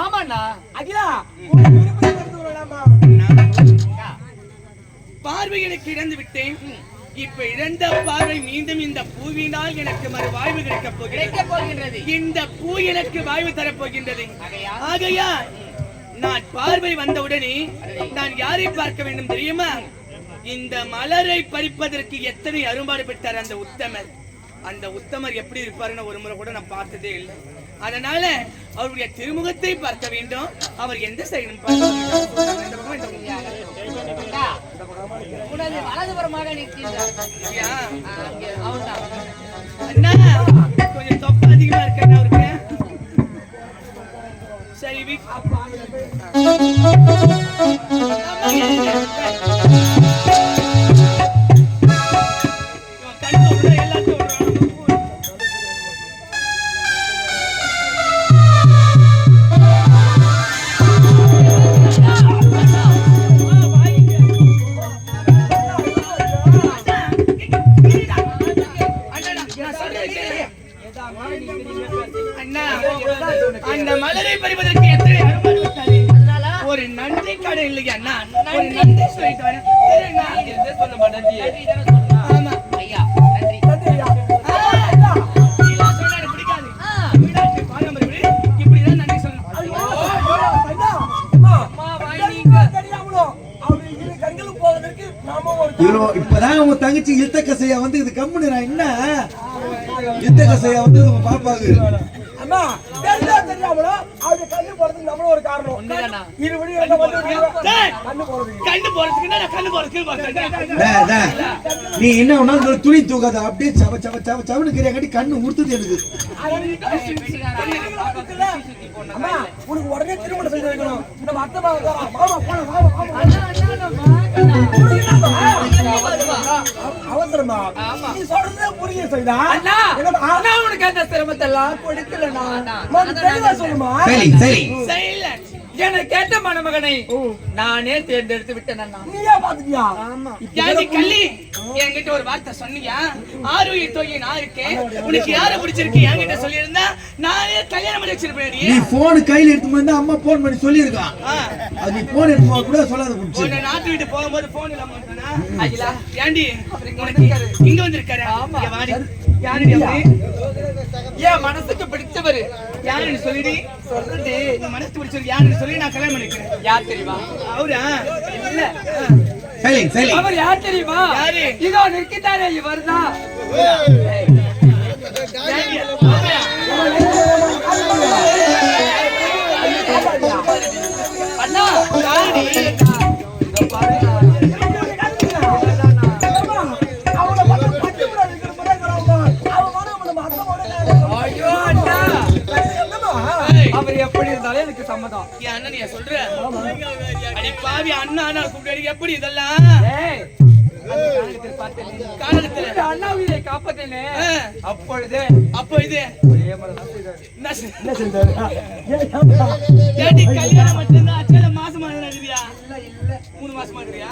ஆமாண்ணா. அகிலா இழந்து விட்டேன். இப்ப இழந்த பார்வை மீண்டும் இந்த பூவினால் எனக்கு மறு போகிறது. கிடைக்க போகின்றது. இந்த பூ எனக்கு வாழ்வு தரப் போகின்றது. ஆகையால்? ஆகையால் நான் பார்வை வந்தவுடனே நான் யாரை பார்க்க வேண்டும் தெரியுமா? இந்த மலரை பறிப்பதற்கு எத்தனை அரும்பாடு பெற்றார் அந்த உத்தமர்? அந்த உத்தமர் எப்படி இருப்பாருன்னு ஒரு முறை கூட நான் பார்த்ததே இல்லை. அதனால அவருடைய திருமுகத்தை பார்க்க வேண்டும். அவர் எந்த சைடும் வலதுபுறமாக கொஞ்சம் தொப்பை அதிகமா இருக்கு அவருக்கு. சரி அந்த மலரை பறிவதற்கு எத்தனை அனுமதி ஒரு நன்றி கடை இல்லையா ஒரு நன்றி சொல்லிட்டு வரேன் ஆமா ஐயா நன்றி இப்படிதான் நன்றி சொல்லணும். இப்பதான் உங்க தங்கச்சி இழுத்த கசையா வந்து இது கம்முனு என்ன இழுத்த கசையா வந்து உங்க பாப்பாக்கு அம்மா தெரிஞ்சா தெரியாமலோ அவரு கண்ணு போறதுக்கு நம்மளும் ஒரு காரணம்? இரு வழி என்ன கண்ணு போறதுக்கு கண்ணு போறதுக்கு. கண்ணு போறதுக்கு நீ என்ன ஒண்ணா துணி தூக்காத அப்படியே சவ சவ சவ சவனு கிரியாங்காட்டி கண்ணு உடுத்துது எனக்கு. அம்மா உனக்கு உடனே திருமணம் செய்து வைக்கணும். நம்ம அத்தை மாமா. மாமா மாமா அவசரமா. நீ சொல்றதே செய்தா அண்ணா என்னம்மா? அண்ணா உனக்கு அந்த சிரமத்தை எல்லாம் சொல்லுமா? சரி சரி கேட்ட மணமகனை நானே தேர்ந்தெடுத்து விட்டேன் அண்ணா. நீயே பாத்துக்கியா யாரு கள்ளி? என்கிட்ட ஒரு வார்த்தை சொன்னியா? ஆரோக்கிய தொகை நான் இருக்கேன் உனக்கு யாரை பிடிச்சிருக்கு? என்கிட்ட சொல்லியிருந்தா நானே கல்யாணம் பண்ணி வச்சிருப்பேன் நீ? போன் கையில எடுத்து வந்து அம்மா போன் பண்ணி சொல்லியிருக்கான் ஆ. அது நீ போன் எடுத்து போக கூட சொல்லாத புடிச்சு. உன்னை நாட்டு விட்டு போகும்போது போன் இல்லாம? ஏண்டி? உனக்கு இங்க வந்திருக்காரு. இங்க வாடி. யாருடி என் மனசுக்கு பிடிச்சவரு? யாருன்னு சொல்லிடி? சொல்லுடி. உங்க மனசு பிடிச்சது யாருன்னு சொல்லி நான் கல்யாணம் பண்ணிக்கிறேன். யார் தெரியுமா? அவரா? இல்ல. சரி சரி அவர் யார் தெரியுமா? யாரு? இதோ நிற்கிறாரே இவர்தான். யாருடி? சம்மதம். அண்ணன் நீ சொல்ற? அடி பாவி அண்ணா அண்ணா கூப்பிட்டு எப்படி இதெல்லாம்? ஏய் அந்த காலத்தில் பார்த்தேனே. காலகட்டத்துல இந்த அண்ணா உயிரை காப்பாத்தினே. ஆ, அப்பொழுது அப்போ இது ஒரே முறைதான் என்ன செஞ்சாரு? கல்யாணம் மட்டும்தான் மாசமா இருக்கிறியா மூணு மாசமா இருக்கிறியா